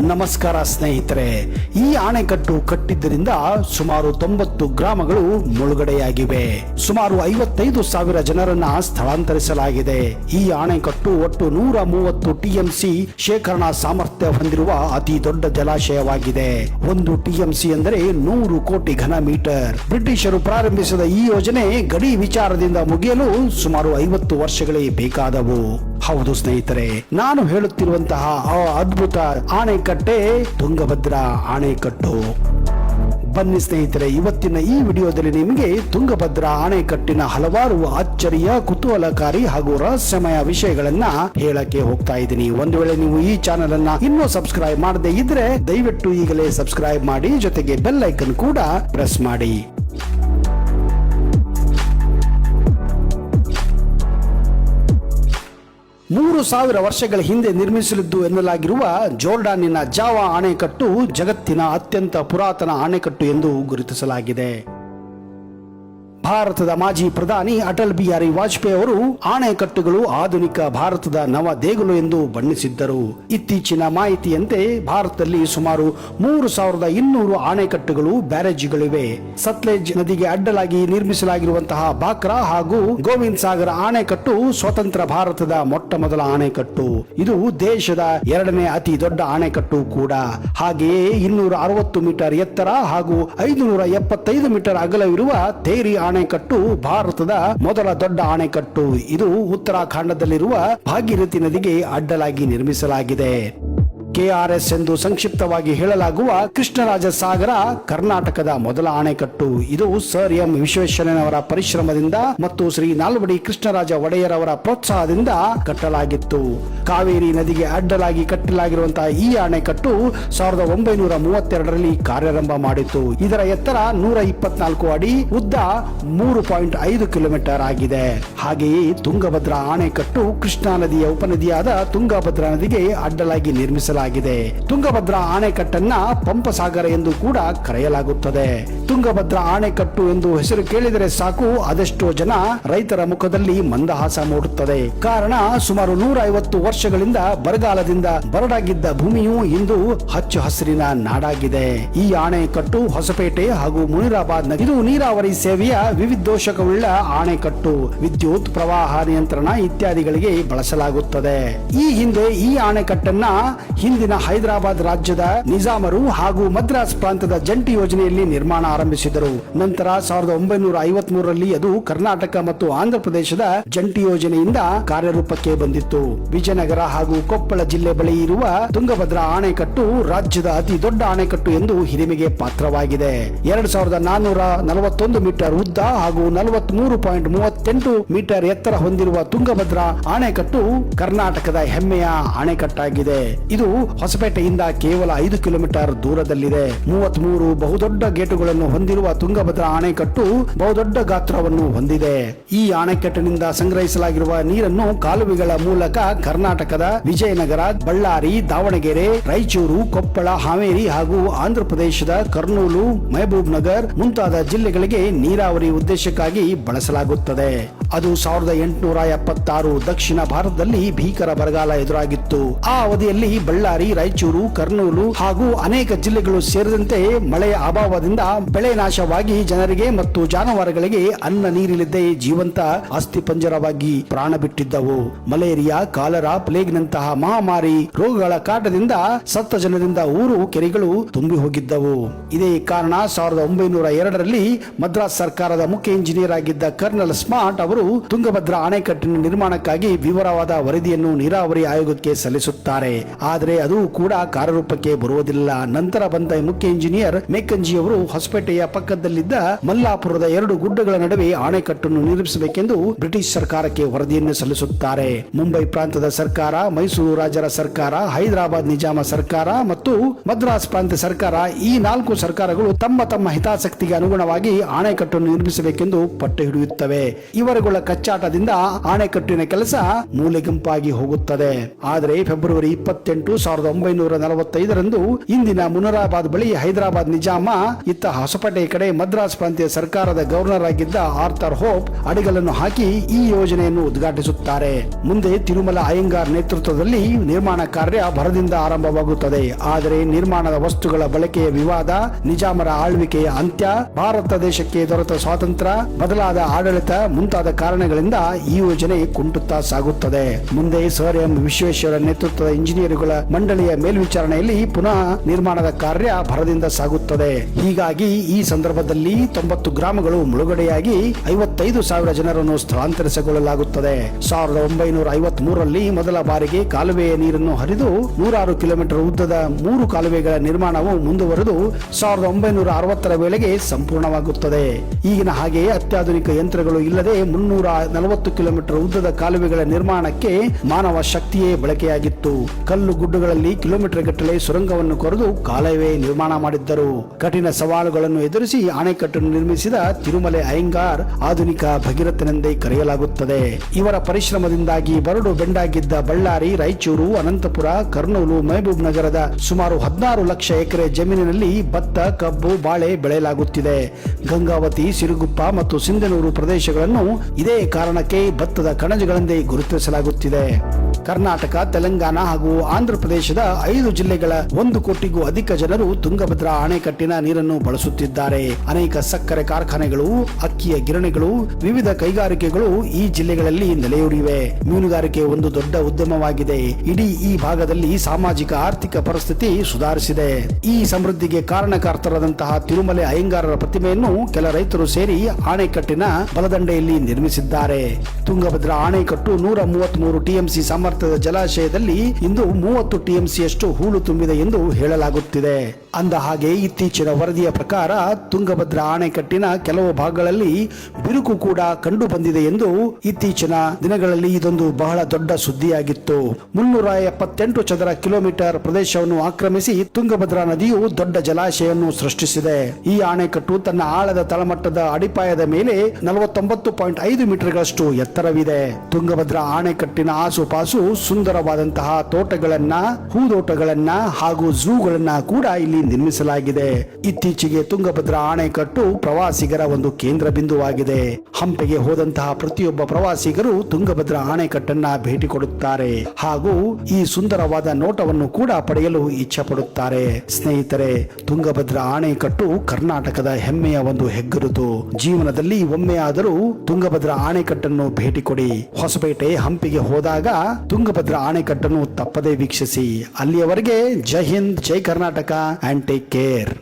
ನಮಸ್ಕಾರ ಸ್ನೇಹಿತರೆ, ಈ ಅಣೆಕಟ್ಟು ಕಟ್ಟಿದ್ದರಿಂದ ಸುಮಾರು ತೊಂಬತ್ತು ಗ್ರಾಮಗಳು ಮುಳುಗಡೆಯಾಗಿವೆ. ಸುಮಾರು ಐವತ್ತೈದು ಸಾವಿರ ಜನರನ್ನ ಸ್ಥಳಾಂತರಿಸಲಾಗಿದೆ. ಈ ಅಣೆಕಟ್ಟು ಒಟ್ಟು ನೂರ ಮೂವತ್ತು ಟಿಎಂಸಿ ಶೇಖರಣಾ ಸಾಮರ್ಥ್ಯ ಹೊಂದಿರುವ ಅತಿ ದೊಡ್ಡ ಜಲಾಶಯವಾಗಿದೆ. ಒಂದು ಟಿಎಂಸಿ ಎಂದರೆ ನೂರು ಕೋಟಿ ಘನ ಮೀಟರ್. ಬ್ರಿಟಿಷರು ಪ್ರಾರಂಭಿಸಿದ ಈ ಯೋಜನೆ ಗಡಿ ವಿಚಾರದಿಂದ ಮುಗಿಯಲು ಸುಮಾರು ಐವತ್ತು ವರ್ಷಗಳೇ ಬೇಕಾದವು. ಹೌದು ಸ್ನೇಹಿತರೆ, ನಾನು ಹೇಳುತ್ತಿರುವಂತಹ ಆ ಅದ್ಭುತ ಆಣೆಕಟ್ಟೆ ತುಂಗಭದ್ರಾ ಆಣೆಕಟ್ಟು. ಬನ್ನಿ ಸ್ನೇಹಿತರೆ, ಇವತ್ತಿನ ಈ ವಿಡಿಯೋದಲ್ಲಿ ನಿಮಗೆ ತುಂಗಭದ್ರಾ ಅಣೆಕಟ್ಟಿನ ಹಲವಾರು ಅಚ್ಚರಿಯ, ಕುತೂಹಲಕಾರಿ ಹಾಗೂ ರಹಸ್ಯಮಯ ವಿಷಯಗಳನ್ನ ಹೇಳಕ್ಕೆ ಹೋಗ್ತಾ ಇದ್ದೀನಿ. ಒಂದು ವೇಳೆ ನೀವು ಈ ಚಾನೆಲ್ ಅನ್ನ ಇನ್ನೂ ಸಬ್ಸ್ಕ್ರೈಬ್ ಮಾಡದೇ ಇದ್ರೆ ದಯವಿಟ್ಟು ಈಗಲೇ ಸಬ್ಸ್ಕ್ರೈಬ್ ಮಾಡಿ, ಜೊತೆಗೆ ಬೆಲ್ ಐಕನ್ ಕೂಡ ಪ್ರೆಸ್ ಮಾಡಿ. ಮೂರು ಸಾವಿರ ವರ್ಷಗಳ ಹಿಂದೆ ನಿರ್ಮಿಸಲಿದ್ದು ಎನ್ನಲಾಗಿರುವ ಜೋರ್ಡಾನಿನ ಜಾವಾ ಅಣೆಕಟ್ಟು ಜಗತ್ತಿನ ಅತ್ಯಂತ ಪುರಾತನ ಅಣೆಕಟ್ಟು ಎಂದು ಗುರುತಿಸಲಾಗಿದೆ. ಭಾರತದ ಮಾಜಿ ಪ್ರಧಾನಿ ಅಟಲ್ ಬಿಹಾರಿ ವಾಜಪೇಯಿ ಅವರು ಆಣೆಕಟ್ಟುಗಳು ಆಧುನಿಕ ಭಾರತದ ನವ ದೇಗುಲು ಎಂದು ಬಣ್ಣಿಸಿದ್ದರು. ಇತ್ತೀಚಿನ ಮಾಹಿತಿಯಂತೆ ಭಾರತದಲ್ಲಿ ಸುಮಾರು ಮೂರು ಸಾವಿರದ ಇನ್ನೂರು ಆಣೆಕಟ್ಟುಗಳು ಬ್ಯಾರೇಜ್ಗಳಿವೆ. ಸತ್ಲೇಜ್ ನದಿಗೆ ಅಡ್ಡಲಾಗಿ ನಿರ್ಮಿಸಲಾಗಿರುವಂತಹ ಬಾಕ್ರಾ ಹಾಗೂ ಗೋವಿಂದ್ ಸಾಗರ ಆಣೆಕಟ್ಟು ಸ್ವತಂತ್ರ ಭಾರತದ ಮೊಟ್ಟ ಮೊದಲ ಆಣೆಕಟ್ಟು. ಇದು ದೇಶದ ಎರಡನೇ ಅತಿ ದೊಡ್ಡ ಆಣೆಕಟ್ಟು ಕೂಡ. ಹಾಗೆಯೇ ಇನ್ನೂರ ಅರವತ್ತು ಮೀಟರ್ ಎತ್ತರ ಹಾಗೂ ಐದುನೂರ ಎಪ್ಪತ್ತೈದು ಮೀಟರ್ ಅಗಲವಿರುವ ತೇರಿ ಆಣೆಕಟ್ಟು ಭಾರತದ ಮೊದಲ ದೊಡ್ಡ ಆಣೆಕಟ್ಟು. ಇದು ಉತ್ತರಾಖಂಡದಲ್ಲಿರುವ ಭಾಗೀರಥಿ ನದಿಗೆ ಅಡ್ಡಲಾಗಿ ನಿರ್ಮಿಸಲಾಗಿದೆ. ಕೆಆರ್ಎಸ್ ಎಂದು ಸಂಕ್ಷಿಪ್ತವಾಗಿ ಹೇಳಲಾಗುವ ಕೃಷ್ಣರಾಜ ಸಾಗರ, ಕರ್ನಾಟಕದ ಮೊದಲ ಆಣೆಕಟ್ಟು. ಇದು ಸರ್ ಎಂ ವಿಶ್ವೇಶ್ವರಯ್ಯನವರ ಪರಿಶ್ರಮದಿಂದ ಮತ್ತು ಶ್ರೀ ನಾಲ್ವಡಿ ಕೃಷ್ಣರಾಜ ಒಡೆಯರ್ ಪ್ರೋತ್ಸಾಹದಿಂದ ಕಟ್ಟಲಾಗಿತ್ತು. ಕಾವೇರಿ ನದಿಗೆ ಅಡ್ಡಲಾಗಿ ಕಟ್ಟಲಾಗಿರುವಂತಹ ಈ ಅಣೆಕಟ್ಟು ಸಾವಿರದ ಒಂಬೈನೂರ ಮೂವತ್ತೆರಡರಲ್ಲಿ ಕಾರ್ಯಾರಂಭ ಮಾಡಿತು. ಇದರ ಎತ್ತರ ನೂರ ಇಪ್ಪತ್ನಾಲ್ಕು ಅಡಿ, ಉದ್ದ ಮೂರು ಪಾಯಿಂಟ್ ಐದು ಕಿಲೋಮೀಟರ್ ಆಗಿದೆ. ಹಾಗೆಯೇ ತುಂಗಭದ್ರಾ ಅಣೆಕಟ್ಟು ಕೃಷ್ಣಾ ನದಿಯ ಉಪನದಿಯಾದ ತುಂಗಭದ್ರಾ ನದಿಗೆ ಅಡ್ಡಲಾಗಿ ನಿರ್ಮಿಸಲಾಗಿದೆ. ತುಂಗಭದ್ರಾ ಅಣೆಕಟ್ಟನ್ನ ಪಂಪಸಾಗರ ಎಂದು ಕೂಡ ಕರೆಯಲಾಗುತ್ತದೆ. ತುಂಗಭದ್ರಾ ಅಣೆಕಟ್ಟು ಎಂದು ಹೆಸರು ಕೇಳಿದರೆ ಸಾಕು, ಅದೆಷ್ಟೋ ಜನ ರೈತರ ಮುಖದಲ್ಲಿ ಮಂದಹಾಸ ಮೂಡುತ್ತದೆ. ಕಾರಣ ಸುಮಾರು ನೂರ ಐವತ್ತು ವರ್ಷಗಳಿಂದ ಬರಗಾಲದಿಂದ ಬರಡಾಗಿದ್ದ ಭೂಮಿಯು ಇಂದು ಹಚ್ಚು ಹಸಿರಿನ ನಾಡಾಗಿದೆ. ಈ ಅಣೆಕಟ್ಟು ಹೊಸಪೇಟೆ ಹಾಗೂ ಮುನಿರಾಬಾದ್ ಇದು ನೀರಾವರಿ ಸೇವೆಯ ವಿವಿಧೋಷಕವುಳ್ಳ ಅಣೆಕಟ್ಟು ವಿದ್ಯುತ್ ಪ್ರವಾಹ ನಿಯಂತ್ರಣ ಇತ್ಯಾದಿಗಳಿಗೆ ಬಳಸಲಾಗುತ್ತದೆ. ಈ ಹಿಂದೆ ಈ ಅಣೆಕಟ್ಟನ್ನ ಹಿಂದಿನ ಹೈದರಾಬಾದ್ ರಾಜ್ಯದ ನಿಜಾಮರು ಹಾಗೂ ಮದ್ರಾಸ್ ಪ್ರಾಂತದ ಜಂಟಿ ಯೋಜನೆಯಲ್ಲಿ ನಿರ್ಮಾಣ ಆರಂಭಿಸಿದರು ನಂತರ ಸಾವಿರದ ಒಂಬೈನೂರ ಅದು ಕರ್ನಾಟಕ ಮತ್ತು ಆಂಧ್ರ ಪ್ರದೇಶದ ಜಂಟಿ ಯೋಜನೆಯಿಂದ ಕಾರ್ಯರೂಪಕ್ಕೆ ಬಂದಿತ್ತು. ವಿಜಯನಗರ ಹಾಗೂ ಕೊಪ್ಪಳ ಜಿಲ್ಲೆ ಬಳಿ ಇರುವ ತುಂಗಭದ್ರಾ ಅಣೆಕಟ್ಟು ರಾಜ್ಯದ ಅತಿ ದೊಡ್ಡ ಅಣೆಕಟ್ಟು ಎಂದು ಹಿರಿಮೆಗೆ ಪಾತ್ರವಾಗಿದೆ. ಎರಡ್ ಸಾವಿರದ ನಾನ್ನೂರ ನಲವತ್ತೊಂದು ಮೀಟರ್ ಉದ್ದ ಹಾಗೂ ನಲವತ್ಮೂರು ಪಾಯಿಂಟ್ ಮೂವತ್ತೆಂಟು ಮೀಟರ್ ಎತ್ತರ ಹೊಂದಿರುವ ತುಂಗಭದ್ರಾ ಅಣೆಕಟ್ಟು ಕರ್ನಾಟಕದ ಹೆಮ್ಮೆಯ ಅಣೆಕಟ್ಟಾಗಿದೆ ಇದು ಹೊಸಪೇಟೆಯಿಂದ ಕೇವಲ ಐದು ಕಿಲೋಮೀಟರ್ ದೂರದಲ್ಲಿದೆ. ಮೂವತ್ಮೂರು ಬಹುದೊಡ್ಡ ಗೇಟುಗಳನ್ನು ಹೊಂದಿರುವ ತುಂಗಭದ್ರಾ ಅಣೆಕಟ್ಟು ಬಹುದೊಡ್ಡ ಗಾತ್ರವನ್ನು ಹೊಂದಿದೆ. ಈ ಅಣೆಕಟ್ಟಿನಿಂದ ಸಂಗ್ರಹಿಸಲಾಗಿರುವ ನೀರನ್ನು ಕಾಲುವೆಗಳ ಮೂಲಕ ಕರ್ನಾಟಕದ ವಿಜಯನಗರ, ಬಳ್ಳಾರಿ, ದಾವಣಗೆರೆ, ರಾಯಚೂರು, ಕೊಪ್ಪಳ, ಹಾವೇರಿ ಹಾಗೂ ಆಂಧ್ರ ಪ್ರದೇಶದ ಕರ್ನೂಲು, ಮಹಬೂಬ್ ನಗರ್ ಮುಂತಾದ ಜಿಲ್ಲೆಗಳಿಗೆ ನೀರಾವರಿ ಉದ್ದೇಶಕ್ಕಾಗಿ ಬಳಸಲಾಗುತ್ತದೆ. ಅದು ಸಾವಿರದ ಎಂಟುನೂರ ಎಪ್ಪತ್ತಾರು ದಕ್ಷಿಣ ಭಾರತದಲ್ಲಿ ಭೀಕರ ಬರಗಾಲ ಎದುರಾಗಿತ್ತು. ಆ ಅವಧಿಯಲ್ಲಿ ಬಳ್ಳಾರಿ ರಾಯಚೂರು ಕರ್ನೂಲು ಹಾಗೂ ಅನೇಕ ಜಿಲ್ಲೆಗಳು ಸೇರಿದಂತೆ ಮಳೆಯ ಅಭಾವದಿಂದ ಬೆಳೆ ನಾಶವಾಗಿ ಜನರಿಗೆ ಮತ್ತು ಜಾನುವಾರುಗಳಿಗೆ ಅನ್ನ ನೀರಿಲ್ಲದೆ ಜೀವಂತ ಅಸ್ಥಿಪಂಜರವಾಗಿ ಪ್ರಾಣ ಬಿಟ್ಟಿದ್ದವು. ಮಲೇರಿಯಾ, ಕಾಲರಾ ಪ್ಲೇಗ್ ನಂತಹ ಮಹಾಮಾರಿ ರೋಗಗಳ ಕಾಟದಿಂದ ಸತ್ತ ಜನರಿಂದ ಊರು, ಕೆರೆಗಳು ತುಂಬಿ ಹೋಗಿದ್ದವು. ಇದೇ ಕಾರಣ ಸಾವಿರದ ಒಂಬೈನೂರ ಎರಡರಲ್ಲಿ ಮದ್ರಾಸ್ ಸರ್ಕಾರದ ಮುಖ್ಯ ಇಂಜಿನಿಯರ್ ಆಗಿದ್ದ ಕರ್ನಲ್ ಸ್ಮಾರ್ಟ್ ಅವರು ತುಂಗಭದ್ರಾ ಅಣೆಕಟ್ಟಿನ ನಿರ್ಮಾಣಕ್ಕಾಗಿ ವಿವರವಾದ ವರದಿಯನ್ನು ನೀರಾವರಿ ಆಯೋಗಕ್ಕೆ ಸಲ್ಲಿಸುತ್ತಾರೆ. ಆದರೆ ಅದು ಕೂಡ ಕಾರ್ಯರೂಪಕ್ಕೆ ಬರುವುದಿಲ್ಲ. ನಂತರ ಬಂದ ಮುಖ್ಯ ಇಂಜಿನಿಯರ್ ಮೇಕಂಜಿ ಅವರು ಹೊಸಪೇಟೆಯ ಪಕ್ಕದಲ್ಲಿದ್ದ ಮಲ್ಲಾಪುರದ ಎರಡು ಗುಡ್ಡಗಳ ನಡುವೆ ಅಣೆಕಟ್ಟನ್ನು ನಿರ್ಮಿಸಬೇಕೆಂದು ಬ್ರಿಟಿಷ್ ಸರ್ಕಾರಕ್ಕೆ ವರದಿಯನ್ನು ಸಲ್ಲಿಸುತ್ತಾರೆ. ಮುಂಬೈ ಪ್ರಾಂತದ ಸರ್ಕಾರ, ಮೈಸೂರು ರಾಜರ ಸರ್ಕಾರ, ಹೈದರಾಬಾದ್ ನಿಜಾಮ ಸರ್ಕಾರ ಮತ್ತು ಮದ್ರಾಸ್ ಪ್ರಾಂತ ಸರ್ಕಾರ ಈ ನಾಲ್ಕು ಸರ್ಕಾರಗಳು ತಮ್ಮ ತಮ್ಮ ಹಿತಾಸಕ್ತಿಗೆ ಅನುಗುಣವಾಗಿ ಅಣೆಕಟ್ಟನ್ನು ನಿರ್ಮಿಸಬೇಕೆಂದು ಪಟ್ಟು ಹಿಡಿಯುತ್ತವೆ. ಇವರುಗಳ ಕಚ್ಚಾಟದಿಂದ ಅಣೆಕಟ್ಟಿನ ಕೆಲಸ ಮೂಲೆಗುಂಪಾಗಿ ಹೋಗುತ್ತದೆ. ಆದರೆ ಫೆಬ್ರವರಿ ಇಪ್ಪತ್ತೆಂಟು ಸಾವಿರದ ಒಂಬೈನೂರ ನಲವತ್ತೈದರಂದು ಇಂದಿನ ಮುನರಾಬಾದ್ ಬಳಿ ಹೈದರಾಬಾದ್ ನಿಜಾಮ ಇತ್ತ ಹೊಸಪೇಟೆ ಕಡೆ ಮದ್ರಾಸ್ ಪ್ರಾಂತ್ಯ ಸರ್ಕಾರದ ಗವರ್ನರ್ ಆಗಿದ್ದ ಆರ್ಥರ್ ಹೋಪ್ ಅಡಿಗಲನ್ನು ಹಾಕಿ ಈ ಯೋಜನೆಯನ್ನು ಉದ್ಘಾಟಿಸುತ್ತಾರೆ. ಮುಂದೆ ತಿರುಮಲ ಅಯ್ಯಂಗಾರ್ ನೇತೃತ್ವದಲ್ಲಿ ನಿರ್ಮಾಣ ಕಾರ್ಯ ಭರದಿಂದ ಆರಂಭವಾಗುತ್ತದೆ. ಆದರೆ ನಿರ್ಮಾಣದ ವಸ್ತುಗಳ ಬಳಕೆಯ ವಿವಾದ, ನಿಜಾಮರ ಆಳ್ವಿಕೆಯ ಅಂತ್ಯ, ಭಾರತ ದೇಶಕ್ಕೆ ದೊರೆತ ಸ್ವಾತಂತ್ರ್ಯ, ಬದಲಾದ ಆಡಳಿತ ಮುಂತಾದ ಕಾರಣಗಳಿಂದ ಈ ಯೋಜನೆ ಕುಂಟುತ್ತಾ ಸಾಗುತ್ತದೆ. ಮುಂದೆ ಸರ್ ಎಂ ವಿಶ್ವೇಶ್ವರ ನೇತೃತ್ವದ ಇಂಜಿನಿಯರುಗಳ ಮಂಡಳಿಯ ಮೇಲ್ವಿಚಾರಣೆಯಲ್ಲಿ ಪುನಃ ನಿರ್ಮಾಣದ ಕಾರ್ಯ ಭರದಿಂದ ಸಾಗುತ್ತದೆ. ಹೀಗಾಗಿ ಈ ಸಂದರ್ಭದಲ್ಲಿ ತೊಂಬತ್ತು ಗ್ರಾಮಗಳು ಮುಳುಗಡೆಯಾಗಿ ಐವತ್ತೈದು ಸಾವಿರ ಜನರನ್ನು ಸ್ಥಳಾಂತರಿಸಿಕೊಳ್ಳಲಾಗುತ್ತದೆ. ಸಾವಿರದ ಒಂಬೈನೂರ ಐವತ್ತ್ ಮೂರರಲ್ಲಿ ಮೊದಲ ಬಾರಿಗೆ ಕಾಲುವೆಯ ನೀರನ್ನು ಹರಿದು ನೂರಾರು ಕಿಲೋಮೀಟರ್ ಉದ್ದದ ಮೂರು ಕಾಲುವೆಗಳ ನಿರ್ಮಾಣವು ಮುಂದುವರೆದು ಸಾವಿರದ ಒಂಬೈನೂರ ಅರವತ್ತರ ವೇಳೆಗೆ ಸಂಪೂರ್ಣವಾಗುತ್ತದೆ. ಈಗಿನ ಹಾಗೆಯೇ ಅತ್ಯಾಧುನಿಕ ಯಂತ್ರಗಳು ಇಲ್ಲದೆ ಮುನ್ನೂರ ನಲವತ್ತು ಕಿಲೋಮೀಟರ್ ಉದ್ದದ ಕಾಲುವೆಗಳ ನಿರ್ಮಾಣಕ್ಕೆ ಮಾನವ ಶಕ್ತಿಯೇ ಬಳಕೆಯಾಗಿತ್ತು. ಕಲ್ಲು ಗುಡ್ಡಗಳಲ್ಲಿ ಕಿಲೋಮೀಟರ್ ಗಟ್ಟಲೆ ಸುರಂಗವನ್ನು ಕೊರೆದು ಕಾಲುವೆ ನಿರ್ಮಾಣ ಮಾಡಿದ್ದರು. ಕಠಿಣ ಸವಾಲುಗಳನ್ನು ಎದುರಿಸಿ ಅಣೆಕಟ್ಟನ್ನು ನಿರ್ಮಿಸಿದ ತಿರುಮಲೆ ಅಯ್ಯಂಗಾರ್ ಆಧುನಿಕ ಭಗೀರಥನೆಂದೇ ಕರೆಯಲಾಗುತ್ತದೆ. ಇವರ ಪರಿಶ್ರಮದಿಂದಾಗಿ ಬರಡು ಬೆಂಡಾಗಿದ್ದ ಬಳ್ಳಾರಿ, ರಾಯಚೂರು, ಅನಂತಪುರ, ಕರ್ನೂಲು, ಮಹಬೂಬ್ ನಗರದ ಸುಮಾರು ಹದಿನಾರು ಲಕ್ಷ ಎಕರೆ ಜಮೀನಿನಲ್ಲಿ ಭತ್ತ, ಕಬ್ಬು, ಬಾಳೆ ಬೆಳೆಯಲಾಗುತ್ತಿದೆ. ಗಂಗಾವತಿ, ಸಿರುಗುಪ್ಪ ಮತ್ತು ಸಿಂಧನೂರು ಪ್ರದೇಶಗಳನ್ನು ಇದೇ ಕಾರಣಕ್ಕೆ ಭತ್ತದ ಕಣಜಗಳೆಂದೇ ಗುರುತಿಸಲಾಗುತ್ತಿದೆ. ಕರ್ನಾಟಕ, ತೆಲಂಗಾಣ ಹಾಗೂ ಆಂಧ್ರ ಪ್ರದೇಶದ ಐದು ಜಿಲ್ಲೆಗಳ ಒಂದು ಕೋಟಿಗೂ ಅಧಿಕ ಜನರು ತುಂಗಭದ್ರಾ ಅಣೆಕಟ್ಟಿನ ನೀರನ್ನು ಬಳಸುತ್ತಿದ್ದಾರೆ. ಅನೇಕ ಸಕ್ಕರೆ ಕಾರ್ಖಾನೆಗಳು, ಅಕ್ಕಿಯ ಗಿರಣಿಗಳು, ವಿವಿಧ ಕೈಗಾರಿಕೆಗಳು ಈ ಜಿಲ್ಲೆಗಳಲ್ಲಿ ನೆಲೆಯೂರಿವೆ. ಮೀನುಗಾರಿಕೆ ಒಂದು ದೊಡ್ಡ ಉದ್ಯಮವಾಗಿದೆ. ಇಡೀ ಈ ಭಾಗದಲ್ಲಿ ಸಾಮಾಜಿಕ ಆರ್ಥಿಕ ಪರಿಸ್ಥಿತಿ ಸುಧಾರಿಸಿದೆ. ಈ ಸಮೃದ್ಧಿಗೆ ಕಾರಣಕರ್ತರಾದಂತಹ ತಿರುಮಲೆ ಅಯ್ಯಂಗಾರರ ಪ್ರತಿಮೆಯನ್ನು ಕೆಲ ರೈತರು ಸೇರಿ ಆಣೆಕಟ್ಟಿನ ಬಲದಂಡೆಯಲ್ಲಿ ನಿರ್ಮಿಸಿದ್ದಾರೆ. ತುಂಗಭದ್ರಾ ಆಣೆಕಟ್ಟು ನೂರ ಮೂವತ್ತ್ ಮೂರು ಟಿಎಂಸಿ ಸಾಮರ್ಥ್ಯದ ಜಲಾಶಯದಲ್ಲಿ ಇಂದು ಮೂವತ್ತು ಟಿಎಂಸಿಯಷ್ಟು ಹೂಳು ತುಂಬಿದೆ ಎಂದು ಹೇಳಲಾಗುತ್ತಿದೆ. ಅಂದ ಹಾಗೆ ಇತ್ತೀಚಿನ ವರದಿಯ ಪ್ರಕಾರ ತುಂಗಭದ್ರಾ ಅಣೆಕಟ್ಟಿನ ಕೆಲವು ಭಾಗಗಳಲ್ಲಿ ಬಿರುಕು ಕೂಡ ಕಂಡು ಬಂದಿದೆ ಎಂದು ಇತ್ತೀಚಿನ ದಿನಗಳಲ್ಲಿ ಇದೊಂದು ಬಹಳ ದೊಡ್ಡ ಸುದ್ದಿಯಾಗಿತ್ತು. ಮುನ್ನೂರ ಎಪ್ಪತ್ತೆಂಟು ಚದರ ಕಿಲೋಮೀಟರ್ ಪ್ರದೇಶವನ್ನು ಆಕ್ರಮಿಸಿ ತುಂಗಭದ್ರಾ ನದಿಯು ದೊಡ್ಡ ಜಲಾಶಯವನ್ನು ಸೃಷ್ಟಿಸಿದೆ. ಈ ಅಣೆಕಟ್ಟು ತನ್ನ ಆಳದ ತಳಮಟ್ಟದ ಅಡಿಪಾಯದ ಮೇಲೆ ನಲವತ್ತೊಂಬತ್ತು ಪಾಯಿಂಟ್ ಐದು ಮೀಟರ್ಗಳಷ್ಟು ಎತ್ತರವಿದೆ. ತುಂಗಭದ್ರಾ ಅಣೆಕಟ್ಟಿನ ಆಸುಪಾಸು ಸುಂದರವಾದಂತಹ ತೋಟಗಳನ್ನ, ಹೂದೋಟಗಳನ್ನ ಹಾಗೂ ಝೂಗಳನ್ನ ಕೂಡ ಇಲ್ಲಿ ನಿರ್ಮಿಸಲಾಗಿದೆ. ಇತ್ತೀಚೆಗೆ ತುಂಗಭದ್ರಾ ಅಣೆಕಟ್ಟು ಪ್ರವಾಸಿಗರ ಒಂದು ಕೇಂದ್ರ ಬಿಂದುವಾಗಿದೆ. ಹಂಪೆಗೆ ಹೋದಂತಹ ಪ್ರತಿಯೊಬ್ಬ ಪ್ರವಾಸಿಗರು ತುಂಗಭದ್ರಾ ಅಣೆಕಟ್ಟನ್ನ ಭೇಟಿ ಕೊಡುತ್ತಾರೆ ಹಾಗೂ ಈ ಸುಂದರವಾದ ನೋಟವನ್ನು ಕೂಡ ಪಡೆಯಲು ಇಚ್ಛೆ ಪಡುತ್ತಾರೆ ಸ್ನೇಹಿತರೆ, ತುಂಗಭದ್ರಾ ಅಣೆಕಟ್ಟು ಕರ್ನಾಟಕದ ಹೆಮ್ಮೆಯ ಒಂದು ಹೆಗ್ಗುರುತು. ಜೀವನದಲ್ಲಿ ಒಮ್ಮೆಯಾದರೂ ತುಂಗಭದ್ರಾ ಅಣೆಕಟ್ಟನ್ನು ಭೇಟಿ ಕೊಡಿ. ಹೊಸಪೇಟೆ ಹಂಪಿಗೆ ಹೋದಾಗ ತುಂಗಭದ್ರಾ ಅಣೆಕಟ್ಟನ್ನು ತಪ್ಪದೇ ವೀಕ್ಷಿಸಿ. ಅಲ್ಲಿಯವರೆಗೆ ಜೈ ಹಿಂದ್ ಜೈ ಕರ್ನಾಟಕ ಅಂಡ್ ಟೇಕ್ ಕೇರ್